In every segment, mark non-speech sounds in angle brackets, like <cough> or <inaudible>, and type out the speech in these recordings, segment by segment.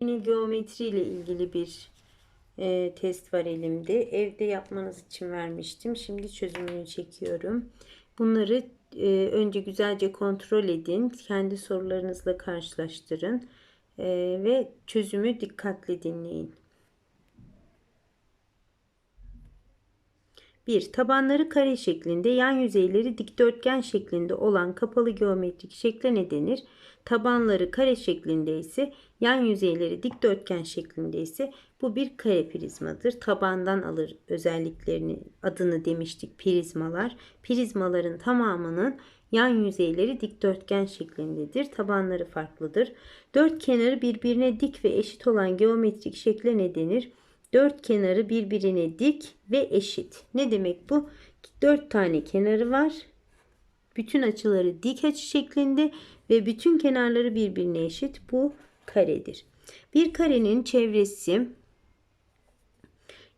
Yine geometri ile ilgili bir e, test var elimde. Evde yapmanız için vermiştim. Şimdi çözümünü çekiyorum. Bunları e, önce güzelce kontrol edin. Kendi sorularınızla karşılaştırın. E, ve çözümü dikkatli dinleyin. 1. Tabanları kare şeklinde, yan yüzeyleri dikdörtgen şeklinde olan kapalı geometrik şekle ne denir? Tabanları kare şeklinde ise, yan yüzeyleri dikdörtgen şeklinde ise bu bir kare prizmadır. Tabandan alır özelliklerini, adını demiştik prizmalar. Prizmaların tamamının yan yüzeyleri dikdörtgen şeklindedir. Tabanları farklıdır. Dört kenarı birbirine dik ve eşit olan geometrik şekle ne denir? Dört kenarı birbirine dik ve eşit. Ne demek bu? Dört tane kenarı var. Bütün açıları dik açı şeklinde ve bütün kenarları birbirine eşit. Bu karedir. Bir karenin çevresi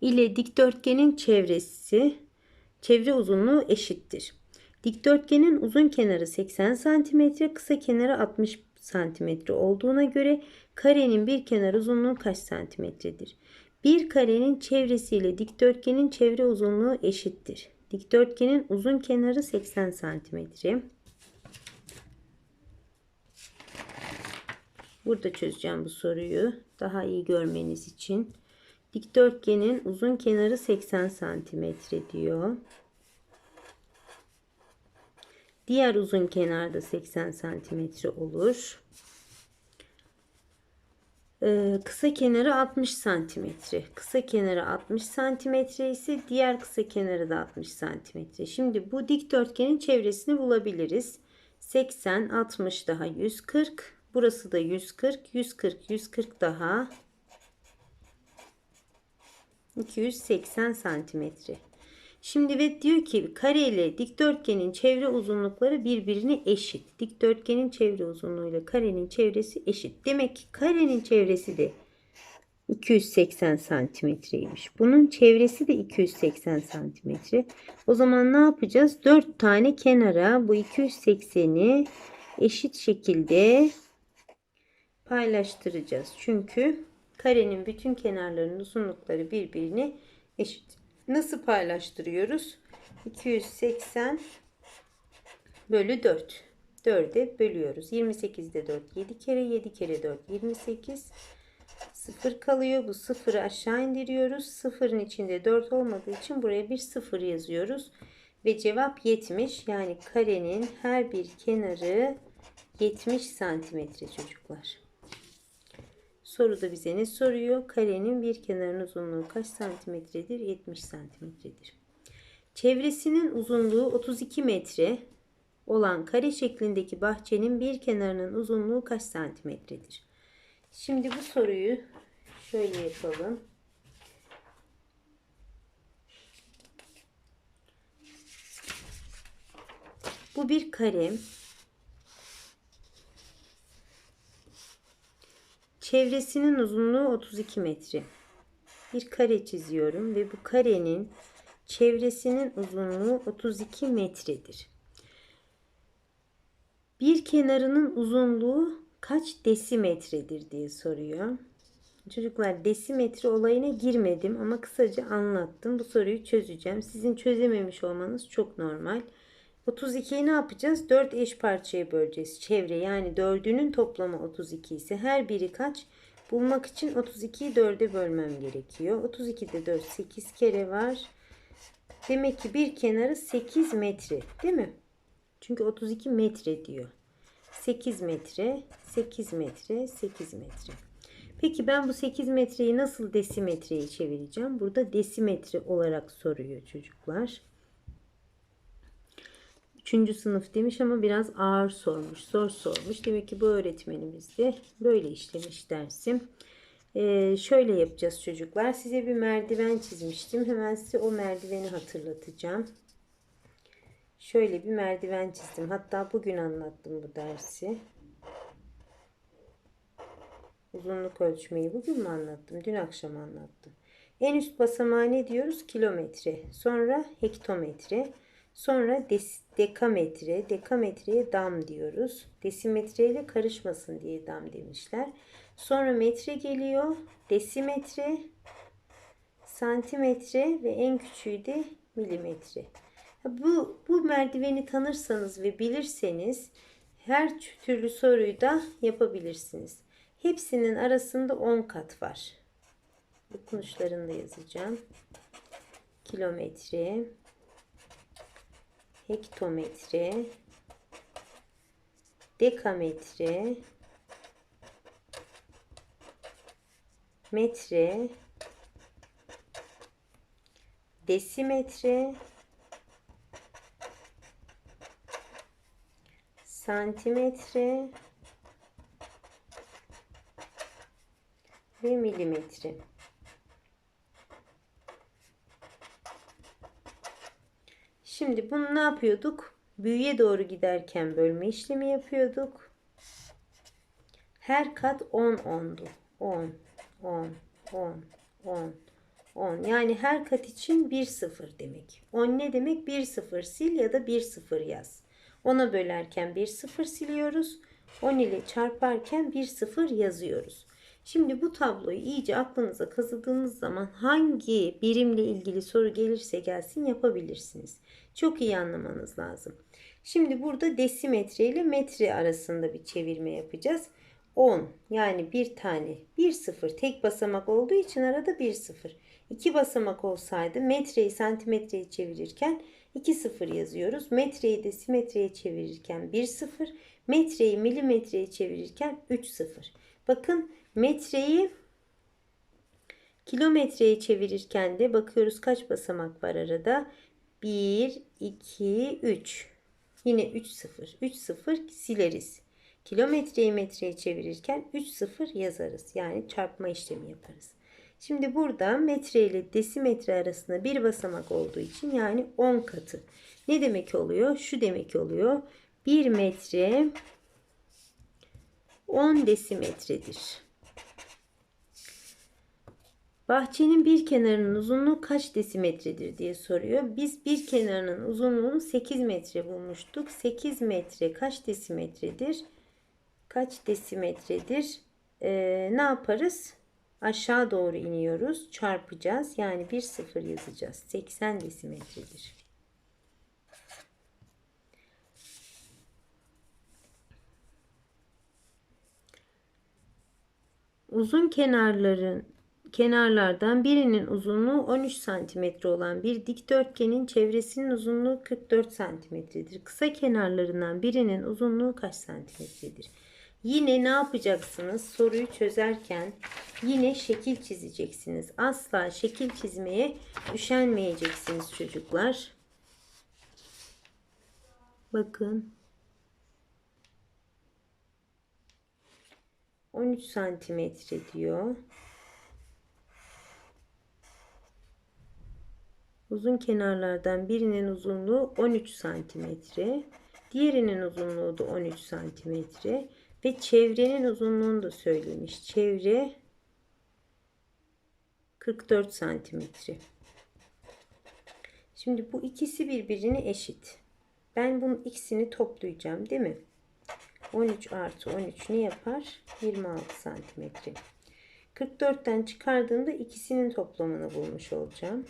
ile dikdörtgenin çevresi çevre uzunluğu eşittir. Dikdörtgenin uzun kenarı 80 cm, kısa kenarı 60 cm olduğuna göre karenin bir kenar uzunluğu kaç santimetredir? Bir karenin çevresiyle dikdörtgenin çevre uzunluğu eşittir. Dikdörtgenin uzun kenarı 80 santimetre. Burada çözeceğim bu soruyu daha iyi görmeniz için. Dikdörtgenin uzun kenarı 80 santimetre diyor. Diğer uzun kenarda 80 santimetre olur. Ee, kısa kenarı 60 santimetre. Kısa kenarı 60 santimetre ise diğer kısa kenarı da 60 santimetre. Şimdi bu dikdörtgenin çevresini bulabiliriz. 80, 60 daha 140. Burası da 140, 140, 140 daha 280 santimetre. Şimdi ve diyor ki kare ile dikdörtgenin çevre uzunlukları birbirine eşit. Dikdörtgenin çevre uzunluğu ile karenin çevresi eşit. Demek ki karenin çevresi de 280 santimetreymiş. Bunun çevresi de 280 santimetre. O zaman ne yapacağız? 4 tane kenara bu 280'i eşit şekilde paylaştıracağız. Çünkü karenin bütün kenarlarının uzunlukları birbirine eşit. Nasıl paylaştırıyoruz? 280 bölü 4. 4'e bölüyoruz. 28'de 4 7 kere 7 kere 4 28 0 kalıyor. Bu sıfırı aşağı indiriyoruz. Sıfırın içinde 4 olmadığı için buraya bir sıfır yazıyoruz. Ve cevap 70. Yani karenin her bir kenarı 70 santimetre çocuklar. Soruda bize ne soruyor? Karenin bir kenarının uzunluğu kaç santimetredir? 70 santimetredir. Çevresinin uzunluğu 32 metre olan kare şeklindeki bahçenin bir kenarının uzunluğu kaç santimetredir? Şimdi bu soruyu şöyle yapalım. Bu bir kare. Çevresinin uzunluğu 32 metre. Bir kare çiziyorum ve bu karenin çevresinin uzunluğu 32 metredir. Bir kenarının uzunluğu kaç desimetredir diye soruyor. Çocuklar desimetre olayına girmedim ama kısaca anlattım. Bu soruyu çözeceğim. Sizin çözememiş olmanız çok normal. 32'yi ne yapacağız? 4 eş parçaya böleceğiz. Çevre yani 4'ünün toplamı 32 ise her biri kaç? Bulmak için 32'yi 4'e bölmem gerekiyor. 32'de 4 8 kere var. Demek ki bir kenarı 8 metre değil mi? Çünkü 32 metre diyor. 8 metre, 8 metre, 8 metre. Peki ben bu 8 metreyi nasıl desimetreye çevireceğim? Burada desimetre olarak soruyor çocuklar. Üçüncü sınıf demiş ama biraz ağır sormuş, zor sormuş. Demek ki bu öğretmenimiz de böyle işlemiş dersim. Ee, şöyle yapacağız çocuklar. Size bir merdiven çizmiştim. Hemen size o merdiveni hatırlatacağım. Şöyle bir merdiven çizdim. Hatta bugün anlattım bu dersi. Uzunluk ölçmeyi bugün mü anlattım? Dün akşam anlattım. En üst basamağı ne diyoruz? Kilometre. Sonra hektometre. Sonra des, dekametre, dekametreye dam diyoruz. Desimetre ile karışmasın diye dam demişler. Sonra metre geliyor. Desimetre, santimetre ve en küçüğü de milimetre. Bu, bu merdiveni tanırsanız ve bilirseniz her türlü soruyu da yapabilirsiniz. Hepsinin arasında 10 kat var. Dokunuşlarını da yazacağım. Kilometre, hektometre, dekametre, metre, desimetre, santimetre ve milimetre. Şimdi bunu ne yapıyorduk? Büyüye doğru giderken bölme işlemi yapıyorduk. Her kat 10 ondu. 10, 10, 10, 10, 10. Yani her kat için 1 sıfır demek. 10 ne demek? 1 sıfır sil ya da 1 sıfır yaz. 10'a bölerken 1 sıfır siliyoruz. 10 ile çarparken 1 sıfır yazıyoruz. Şimdi bu tabloyu iyice aklınıza kazıdığınız zaman hangi birimle ilgili soru gelirse gelsin yapabilirsiniz. Çok iyi anlamanız lazım. Şimdi burada desimetre ile metre arasında bir çevirme yapacağız. 10 yani bir tane 1 sıfır tek basamak olduğu için arada 1 sıfır. 2 basamak olsaydı metreyi santimetreye çevirirken 2 sıfır yazıyoruz. Metreyi desimetreye çevirirken 1 sıfır. Metreyi milimetreye çevirirken 3 sıfır. Bakın metreyi kilometreye çevirirken de bakıyoruz kaç basamak var arada. 1, 2, 3. Yine 3 sıfır. 3 sıfır sileriz. Kilometreyi metreye çevirirken 3 sıfır yazarız. Yani çarpma işlemi yaparız. Şimdi burada metre ile desimetre arasında bir basamak olduğu için yani 10 katı. Ne demek oluyor? Şu demek oluyor. 1 metre 10 desimetredir. Bahçenin bir kenarının uzunluğu kaç desimetredir diye soruyor. Biz bir kenarının uzunluğunu 8 metre bulmuştuk. 8 metre kaç desimetredir? Kaç desimetredir? Ee, ne yaparız? Aşağı doğru iniyoruz. Çarpacağız. Yani bir sıfır yazacağız. 80 desimetredir. Uzun kenarların kenarlardan birinin uzunluğu 13 cm olan bir dikdörtgenin çevresinin uzunluğu 44 cm'dir. Kısa kenarlarından birinin uzunluğu kaç santimetredir? Yine ne yapacaksınız? Soruyu çözerken yine şekil çizeceksiniz. Asla şekil çizmeye üşenmeyeceksiniz çocuklar. Bakın. 13 santimetre diyor. Uzun kenarlardan birinin uzunluğu 13 santimetre. Diğerinin uzunluğu da 13 santimetre. Ve çevrenin uzunluğunu da söylemiş. Çevre 44 santimetre. Şimdi bu ikisi birbirine eşit. Ben bunun ikisini toplayacağım değil mi? 13 artı 13 ne yapar? 26 santimetre. 44'ten çıkardığımda ikisinin toplamını bulmuş olacağım.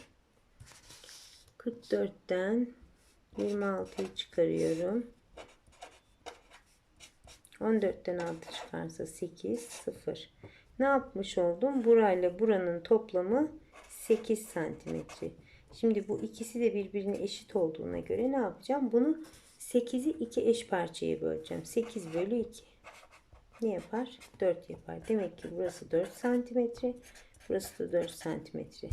44'ten 26'yı çıkarıyorum. 14'ten 6 çıkarsa 8 0. Ne yapmış oldum? Burayla buranın toplamı 8 santimetre. Şimdi bu ikisi de birbirine eşit olduğuna göre ne yapacağım? Bunu 8'i iki eş parçaya böleceğim. 8 bölü 2. Ne yapar? 4 yapar. Demek ki burası 4 santimetre. Burası da 4 santimetre.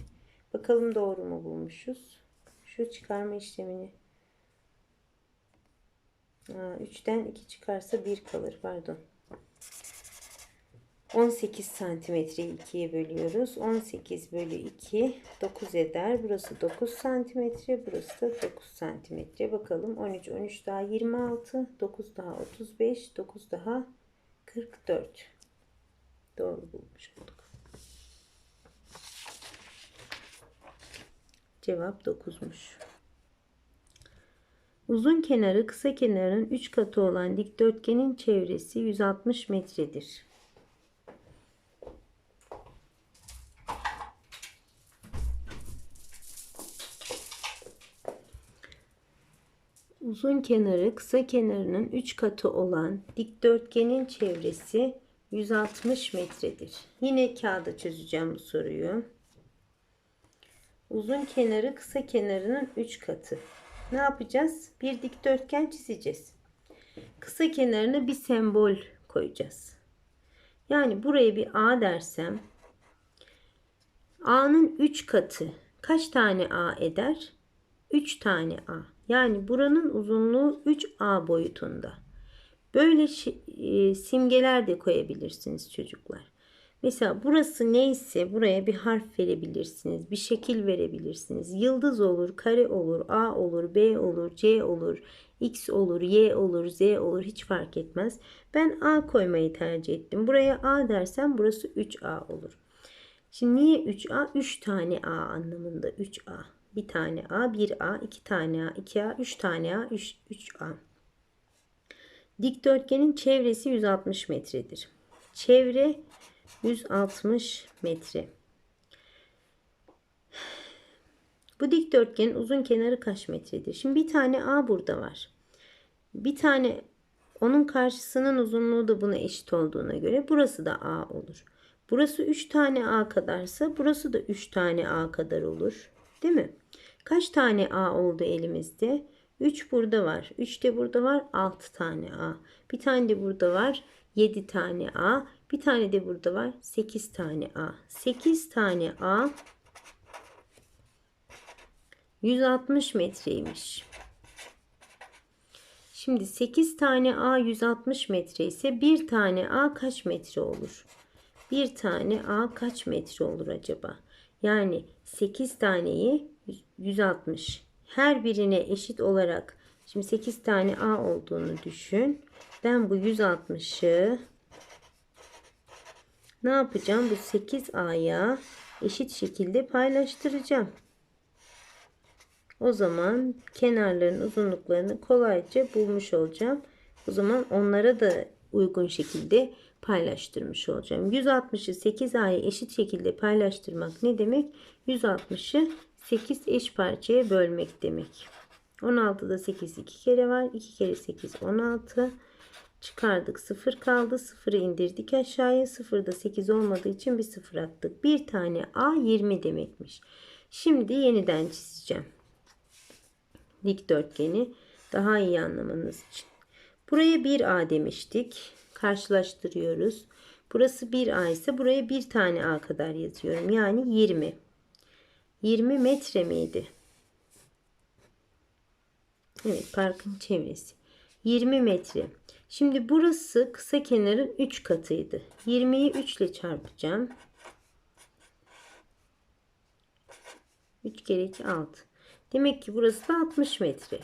Bakalım doğru mu bulmuşuz? Şu çıkarma işlemini 3'ten 2 çıkarsa 1 kalır. Pardon. 18 santimetreyi 2'ye bölüyoruz. 18 bölü 2 9 eder. Burası 9 santimetre. Burası da 9 santimetre. Bakalım 13 13 daha 26 9 daha 35 9 daha 44. Doğru bulmuş olduk. Cevap 9'muş. Uzun kenarı kısa kenarın 3 katı olan dikdörtgenin çevresi 160 metredir. Uzun kenarı kısa kenarının 3 katı olan dikdörtgenin çevresi 160 metredir. Yine kağıda çözeceğim bu soruyu. Uzun kenarı kısa kenarının 3 katı. Ne yapacağız? Bir dikdörtgen çizeceğiz. Kısa kenarına bir sembol koyacağız. Yani buraya bir A dersem A'nın 3 katı kaç tane A eder? 3 tane A. Yani buranın uzunluğu 3A boyutunda. Böyle e, simgeler de koyabilirsiniz çocuklar. Mesela burası neyse buraya bir harf verebilirsiniz. Bir şekil verebilirsiniz. Yıldız olur, kare olur, A olur, B olur, C olur, X olur, Y olur, Z olur hiç fark etmez. Ben A koymayı tercih ettim. Buraya A dersem burası 3A olur. Şimdi niye 3A? 3 tane A anlamında 3A. Bir tane A, 1A, 2 tane A, 2A, 3 tane A, 3, 3A. Dikdörtgenin çevresi 160 metredir. Çevre 160 metre. Bu dikdörtgenin uzun kenarı kaç metredir? Şimdi bir tane A burada var. Bir tane onun karşısının uzunluğu da buna eşit olduğuna göre burası da A olur. Burası 3 tane A kadarsa burası da 3 tane A kadar olur. Değil mi? Kaç tane A oldu elimizde? 3 burada var. 3 de burada var. 6 tane A. Bir tane de burada var. 7 tane A. Bir tane de burada var. 8 tane A. 8 tane A 160 metreymiş. Şimdi 8 tane A 160 metre ise bir tane A kaç metre olur? Bir tane A kaç metre olur acaba? Yani 8 taneyi 160. Her birine eşit olarak şimdi 8 tane A olduğunu düşün. Ben bu 160'ı ne yapacağım? Bu 8A'ya eşit şekilde paylaştıracağım. O zaman kenarların uzunluklarını kolayca bulmuş olacağım. O zaman onlara da uygun şekilde paylaştırmış olacağım. 160'ı 8A'ya eşit şekilde paylaştırmak ne demek? 160'ı 8 eş parçaya bölmek demek. 16'da 8 2 kere var. 2 kere 8 16. Çıkardık 0 kaldı. 0'ı indirdik aşağıya. 0'da 8 olmadığı için bir 0 attık. Bir tane A 20 demekmiş. Şimdi yeniden çizeceğim. Dikdörtgeni daha iyi anlamanız için. Buraya 1A demiştik. Karşılaştırıyoruz. Burası 1A ise buraya bir tane A kadar yazıyorum. Yani 20. 20 metre miydi? Evet parkın çevresi. 20 metre. Şimdi burası kısa kenarın 3 katıydı. 20'yi 3 ile çarpacağım. 3 kere 2 6. Demek ki burası da 60 metre.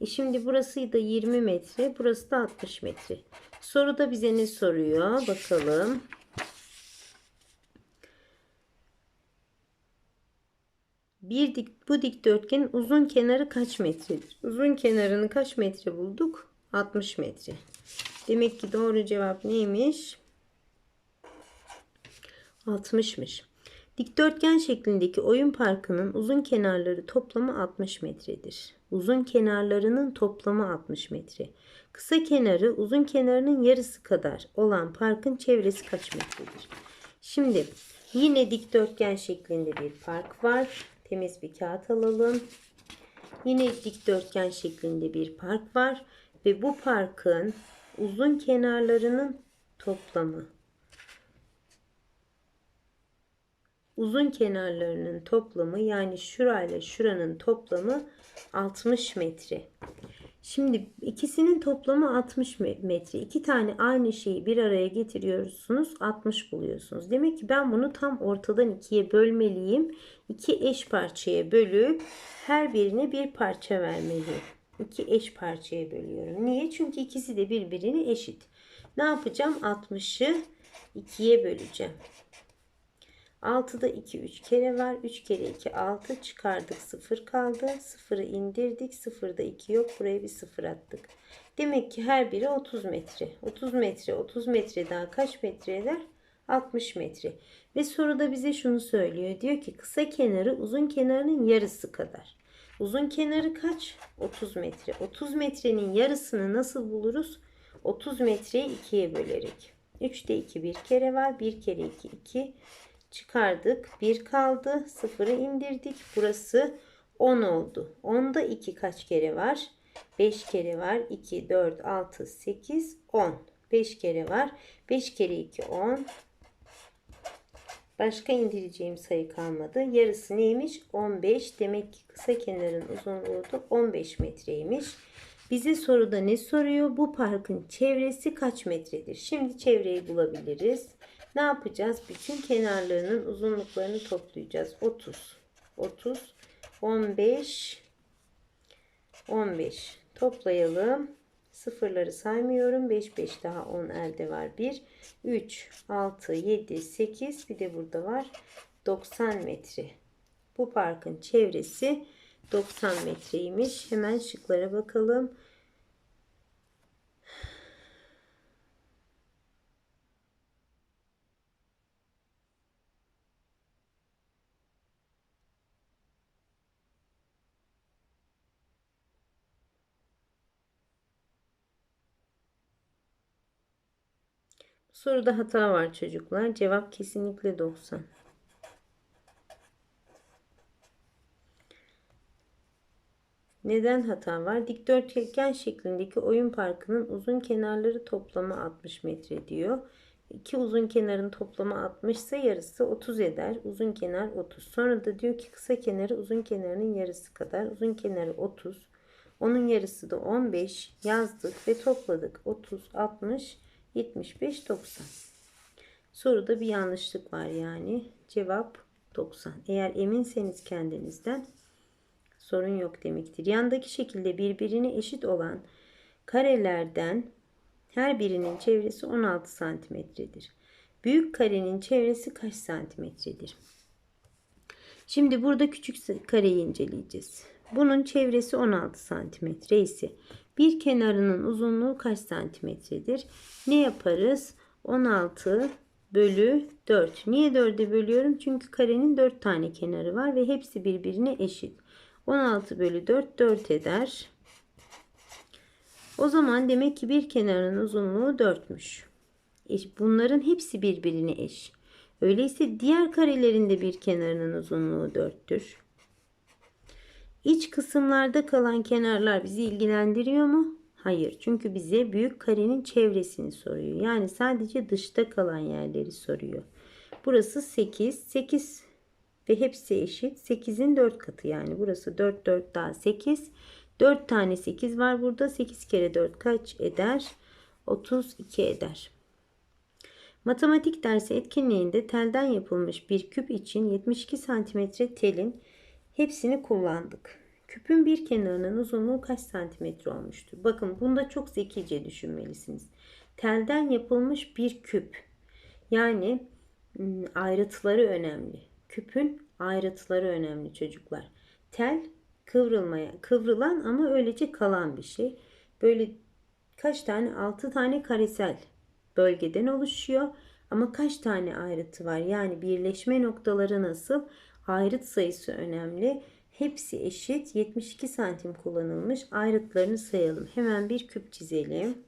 E şimdi burası da 20 metre. Burası da 60 metre. Soruda bize ne soruyor? Bakalım. Bir dik, bu dikdörtgenin uzun kenarı kaç metredir? Uzun kenarını kaç metre bulduk? 60 metre. Demek ki doğru cevap neymiş? 60'mış. Dikdörtgen şeklindeki oyun parkının uzun kenarları toplamı 60 metredir. Uzun kenarlarının toplamı 60 metre. Kısa kenarı uzun kenarının yarısı kadar olan parkın çevresi kaç metredir? Şimdi yine dikdörtgen şeklinde bir park var. Temiz bir kağıt alalım. Yine dikdörtgen şeklinde bir park var ve bu parkın uzun kenarlarının toplamı uzun kenarlarının toplamı yani şurayla şuranın toplamı 60 metre. Şimdi ikisinin toplamı 60 metre. İki tane aynı şeyi bir araya getiriyorsunuz 60 buluyorsunuz. Demek ki ben bunu tam ortadan ikiye bölmeliyim. İki eş parçaya bölüp her birine bir parça vermeliyim. İki eş parçaya bölüyorum. Niye? Çünkü ikisi de birbirine eşit. Ne yapacağım? 60'ı ikiye böleceğim. 6'da 2 3 kere var. 3 kere 2 6 çıkardık 0 kaldı. 0'ı indirdik. 0'da 2 yok. Buraya bir 0 attık. Demek ki her biri 30 metre. 30 metre 30 metre daha kaç metre eder? 60 metre. Ve soruda bize şunu söylüyor. Diyor ki kısa kenarı uzun kenarının yarısı kadar. Uzun kenarı kaç? 30 metre. 30 metrenin yarısını nasıl buluruz? 30 metreyi ikiye bölerek. 3'te 2 bir kere var. 1 kere 2 2. Çıkardık. 1 kaldı. 0'ı indirdik. Burası 10 oldu. 10'da 2 kaç kere var? 5 kere var. 2, 4, 6, 8, 10. 5 kere var. 5 kere 2, 10. Başka indireceğim sayı kalmadı. Yarısı neymiş? 15. Demek ki kısa kenarın uzunluğu da 15 metreymiş. Bize soruda ne soruyor? Bu parkın çevresi kaç metredir? Şimdi çevreyi bulabiliriz. Ne yapacağız? Bütün kenarlarının uzunluklarını toplayacağız. 30, 30, 15, 15. Toplayalım. Sıfırları saymıyorum. 5, 5 daha 10 elde var. 1, 3, 6, 7, 8 bir de burada var. 90 metre. Bu parkın çevresi 90 metreymiş. Hemen şıklara bakalım. Soruda hata var çocuklar. Cevap kesinlikle 90. Neden hata var? Dikdörtgen şeklindeki oyun parkının uzun kenarları toplamı 60 metre diyor. İki uzun kenarın toplamı 60 ise yarısı 30 eder. Uzun kenar 30. Sonra da diyor ki kısa kenarı uzun kenarının yarısı kadar. Uzun kenarı 30. Onun yarısı da 15. Yazdık ve topladık. 30, 60, 75, 90. Soruda bir yanlışlık var yani. Cevap 90. Eğer eminseniz kendinizden sorun yok demektir. Yandaki şekilde birbirine eşit olan karelerden her birinin çevresi 16 santimetredir. Büyük karenin çevresi kaç santimetredir? Şimdi burada küçük kareyi inceleyeceğiz. Bunun çevresi 16 santimetre ise bir kenarının uzunluğu kaç santimetredir? Ne yaparız? 16 bölü 4. Niye 4'e bölüyorum? Çünkü karenin 4 tane kenarı var ve hepsi birbirine eşit. 16 bölü 4 4 eder. O zaman demek ki bir kenarın uzunluğu 4'müş. Bunların hepsi birbirine eş. Öyleyse diğer karelerin de bir kenarının uzunluğu 4'tür. İç kısımlarda kalan kenarlar bizi ilgilendiriyor mu? Hayır. Çünkü bize büyük karenin çevresini soruyor. Yani sadece dışta kalan yerleri soruyor. Burası 8. 8 ve hepsi eşit. 8'in 4 katı yani. Burası 4 4 daha 8. 4 tane 8 var burada. 8 kere 4 kaç eder? 32 eder. Matematik dersi etkinliğinde telden yapılmış bir küp için 72 santimetre telin hepsini kullandık. Küpün bir kenarının uzunluğu kaç santimetre olmuştur? Bakın bunda çok zekice düşünmelisiniz. Telden yapılmış bir küp. Yani ayrıtları önemli. Küpün ayrıtları önemli çocuklar. Tel kıvrılmaya, kıvrılan ama öylece kalan bir şey. Böyle kaç tane? 6 tane karesel bölgeden oluşuyor. Ama kaç tane ayrıtı var? Yani birleşme noktaları nasıl? Ayrıt sayısı önemli. Hepsi eşit. 72 santim kullanılmış. Ayrıtlarını sayalım. Hemen bir küp çizelim.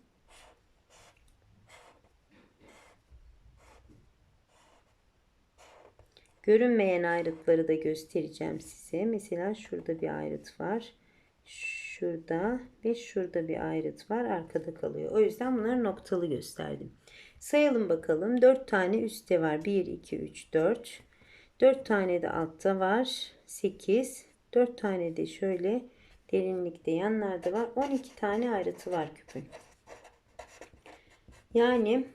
Görünmeyen ayrıtları da göstereceğim size. Mesela şurada bir ayrıt var. Şurada ve şurada bir ayrıt var. Arkada kalıyor. O yüzden bunları noktalı gösterdim. Sayalım bakalım. 4 tane üstte var. 1, 2, 3, 4. 4 tane de altta var. 8. 4 tane de şöyle derinlikte yanlarda var. 12 tane ayrıtı var küpün. Yani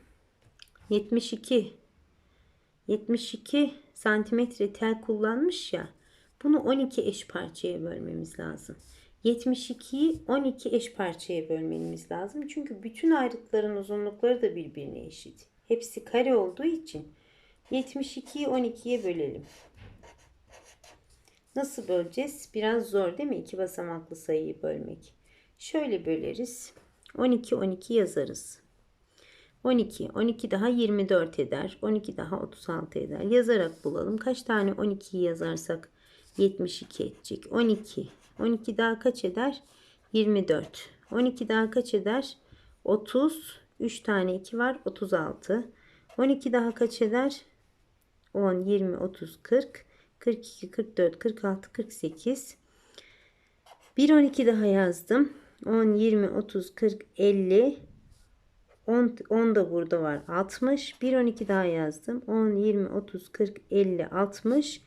72 72 santimetre tel kullanmış ya. Bunu 12 eş parçaya bölmemiz lazım. 72'yi 12 eş parçaya bölmemiz lazım. Çünkü bütün ayrıtların uzunlukları da birbirine eşit. Hepsi kare olduğu için 72'yi 12'ye bölelim. Nasıl böleceğiz? Biraz zor değil mi? İki basamaklı sayıyı bölmek. Şöyle böleriz. 12 12 yazarız. 12 12 daha 24 eder. 12 daha 36 eder. Yazarak bulalım. Kaç tane 12'yi yazarsak 72 edecek. 12. 12 daha kaç eder? 24. 12 daha kaç eder? 30. 3 tane 2 var. 36. 12 daha kaç eder? 10, 20, 30, 40, 42, 44, 46, 48. 1, 12 daha yazdım. 10, 20, 30, 40, 50. 10, 10 da burada var. 60. 1, 12 daha yazdım. 10, 20, 30, 40, 50, 60.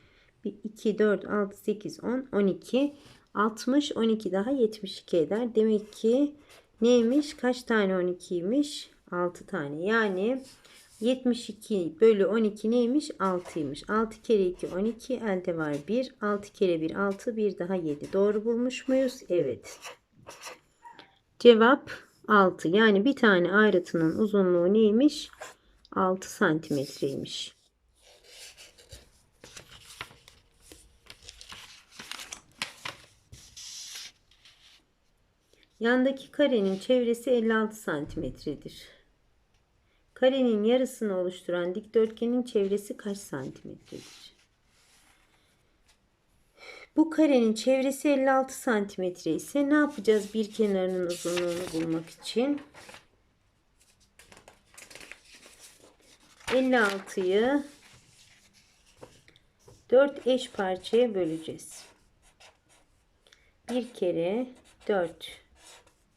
1, 2, 4, 6, 8, 10, 12. 60, 12 daha 72 eder. Demek ki neymiş? Kaç tane 12'ymiş? 6 tane. Yani 72 bölü 12 neymiş? 6'ymış. 6 kere 2 12 elde var 1. 6 kere 1 6 bir daha 7. Doğru bulmuş muyuz? Evet. Cevap 6. Yani bir tane ayrıtının uzunluğu neymiş? 6 santimetreymiş. Yandaki karenin çevresi 56 santimetredir. Karenin yarısını oluşturan dikdörtgenin çevresi kaç santimetredir? Bu karenin çevresi 56 santimetre ise ne yapacağız bir kenarının uzunluğunu bulmak için? 56'yı 4 eş parçaya böleceğiz. Bir kere 4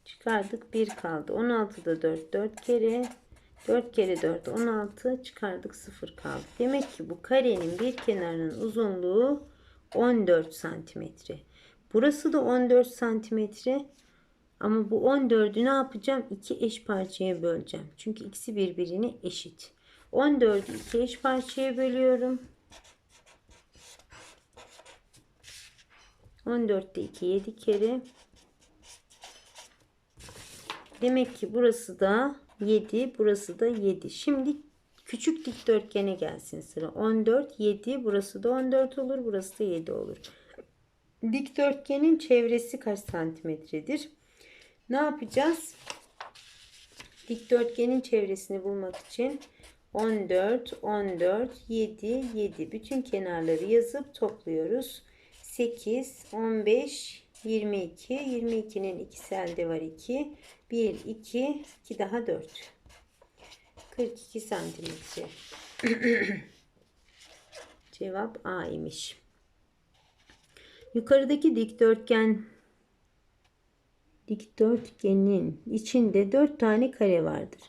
çıkardık 1 kaldı. 16'da 4 4 kere 4 kere 4 16 çıkardık 0 kaldı. Demek ki bu karenin bir kenarının uzunluğu 14 santimetre. Burası da 14 santimetre. Ama bu 14'ü ne yapacağım? İki eş parçaya böleceğim. Çünkü ikisi birbirine eşit. 14'ü iki eş parçaya bölüyorum. 14'te 2 7 kere. Demek ki burası da 7, burası da 7. Şimdi küçük dikdörtgene gelsin sıra. 14, 7, burası da 14 olur, burası da 7 olur. Dikdörtgenin çevresi kaç santimetredir? Ne yapacağız? Dikdörtgenin çevresini bulmak için 14, 14, 7, 7. Bütün kenarları yazıp topluyoruz. 8, 15, 22. 22'nin ikisi elde var 2. 1, 2, 2 daha 4. 42 santimetre. <clears throat> Cevap A imiş. Yukarıdaki dikdörtgen dikdörtgenin içinde 4 tane kare vardır.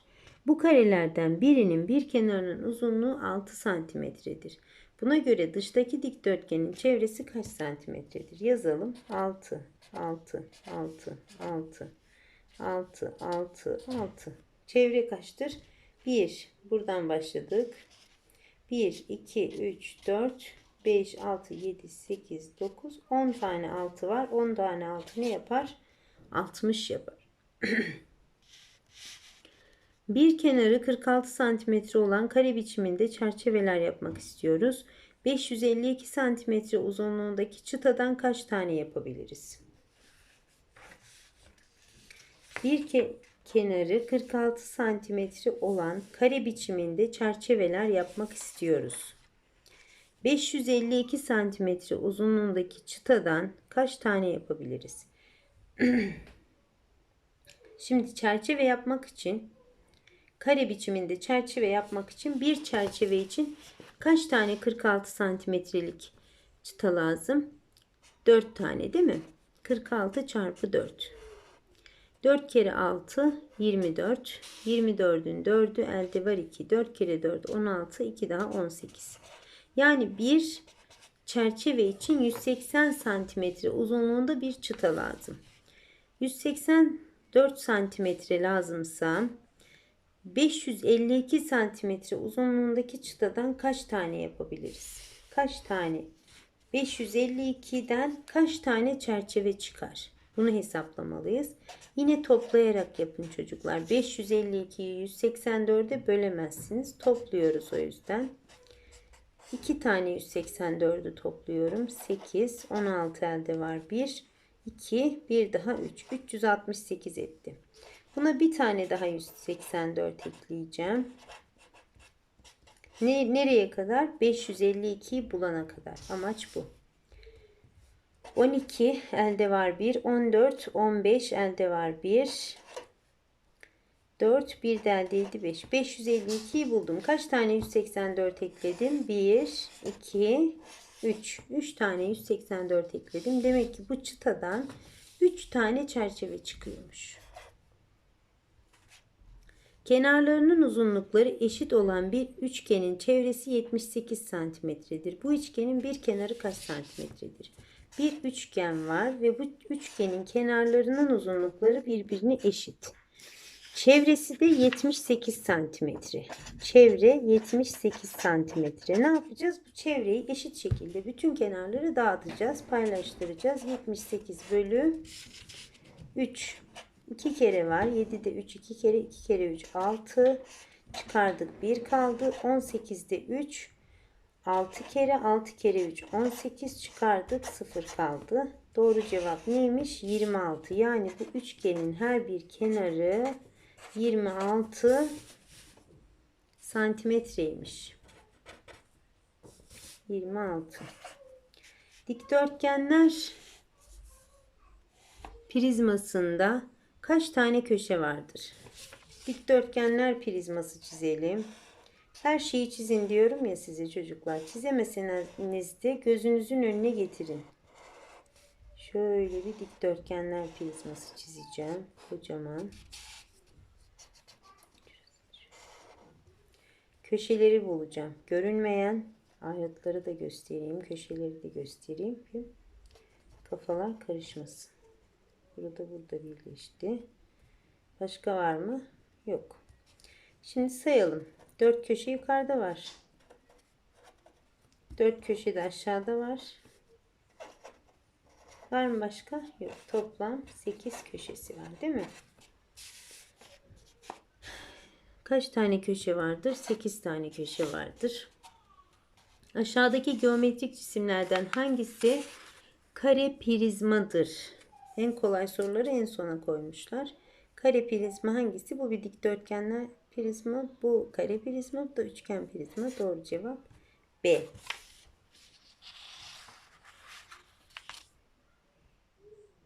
Bu karelerden birinin bir kenarının uzunluğu 6 santimetredir. Buna göre dıştaki dikdörtgenin çevresi kaç santimetredir? Yazalım. 6, 6, 6, 6, 6, 6, 6. Çevre kaçtır? 1. Buradan başladık. 1, 2, 3, 4, 5, 6, 7, 8, 9, 10 tane 6 var. 10 tane 6 ne yapar? 60 yapar. <clears throat> Bir kenarı 46 santimetre olan kare biçiminde çerçeveler yapmak istiyoruz. 552 santimetre uzunluğundaki çıtadan kaç tane yapabiliriz? Bir ke kenarı 46 santimetre olan kare biçiminde çerçeveler yapmak istiyoruz. 552 santimetre uzunluğundaki çıtadan kaç tane yapabiliriz? <clears throat> Şimdi çerçeve yapmak için kare biçiminde çerçeve yapmak için bir çerçeve için kaç tane 46 santimetrelik çıta lazım? 4 tane değil mi? 46 çarpı 4. 4 kere 6 24. 24'ün 4'ü elde var 2. 4 kere 4 16. 2 daha 18. Yani bir çerçeve için 180 santimetre uzunluğunda bir çıta lazım. 184 santimetre lazımsa 552 santimetre uzunluğundaki çıtadan kaç tane yapabiliriz? Kaç tane? 552'den kaç tane çerçeve çıkar? Bunu hesaplamalıyız. Yine toplayarak yapın çocuklar. 552'yi 184'e bölemezsiniz. Topluyoruz o yüzden. 2 tane 184'ü topluyorum. 8, 16 elde var. 1, 2, bir daha 3. 368 etti. Buna bir tane daha 184 ekleyeceğim. Ne, nereye kadar? 552'yi bulana kadar. Amaç bu. 12 elde var 1. 14, 15 elde var 1. 4, 1 de eldeydi 5. 552'yi buldum. Kaç tane 184 ekledim? 1, 2, 3. 3 tane 184 ekledim. Demek ki bu çıtadan 3 tane çerçeve çıkıyormuş. Kenarlarının uzunlukları eşit olan bir üçgenin çevresi 78 santimetredir. Bu üçgenin bir kenarı kaç santimetredir? Bir üçgen var ve bu üçgenin kenarlarının uzunlukları birbirine eşit. Çevresi de 78 santimetre. Çevre 78 santimetre. Ne yapacağız? Bu çevreyi eşit şekilde bütün kenarları dağıtacağız, paylaştıracağız. 78 bölü 3. 2 kere var. 7'de 3, 2 kere 2 kere 3, 6. Çıkardık 1 kaldı. 18'de 3. 6 kere 6 kere 3 18 çıkardık 0 kaldı. Doğru cevap neymiş? 26. Yani bu üçgenin her bir kenarı 26 santimetreymiş. 26. Dikdörtgenler prizmasında kaç tane köşe vardır? Dikdörtgenler prizması çizelim. Her şeyi çizin diyorum ya size çocuklar. Çizemeseniz de gözünüzün önüne getirin. Şöyle bir dikdörtgenler prizması çizeceğim. Kocaman. Köşeleri bulacağım. Görünmeyen ayrıtları da göstereyim. Köşeleri de göstereyim. ki Kafalar karışmasın. Burada burada birleşti. Başka var mı? Yok. Şimdi sayalım. Dört köşe yukarıda var. Dört köşe de aşağıda var. Var mı başka? Yok. Toplam 8 köşesi var değil mi? Kaç tane köşe vardır? 8 tane köşe vardır. Aşağıdaki geometrik cisimlerden hangisi kare prizmadır? En kolay soruları en sona koymuşlar. Kare prizma hangisi? Bu bir dikdörtgenler prizma. Bu kare prizma. Bu da üçgen prizma. Doğru cevap B.